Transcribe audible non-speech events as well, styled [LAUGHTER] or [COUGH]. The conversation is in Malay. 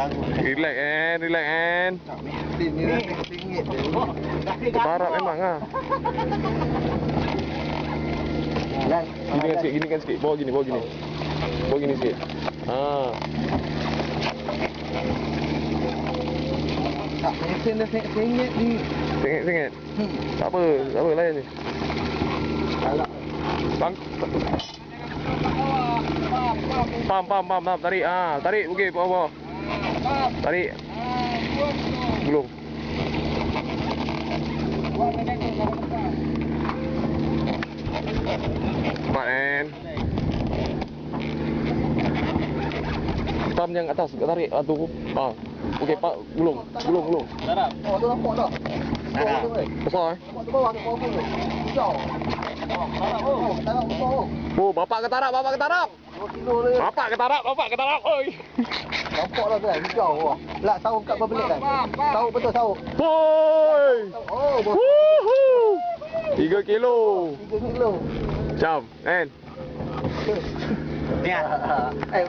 Relax and relax dah ringgit je. Barat memang ah. Dan Gini kan sikit, gini kan sikit. Bawa gini, bawa gini. Bawa gini sikit. Ha. tak mesin dah ringgit ni. Sengit, sengit. Hmm. Tak apa, tak apa layan ni. Alah. Bang. Pam, pam, pam, pam. Tarik. Ah, tarik. Okey, bawah, bawah. Tarik. Gulung. Cepat, kan? Pam yang atas, tarik ah, tu. Ah. Okey, pak gulung. Gulung, gulung. Oh, tu nampak tak? Eh? Besar eh. Nampak tu bawah tu. Hijau. Oh, tak nak bawah. Oh, bapak ketarap, bapak ketarap. 2 kilo dia. Bapak bapak ketarap. Oi. Nampak lah kan, hijau. Lah, tahu kat berapa minit kan? Tahu betul tahu. Boy. Oh. Woohoo. 3 kilo. 3 kilo. Jam, kan? Ah. [LAUGHS] Eh,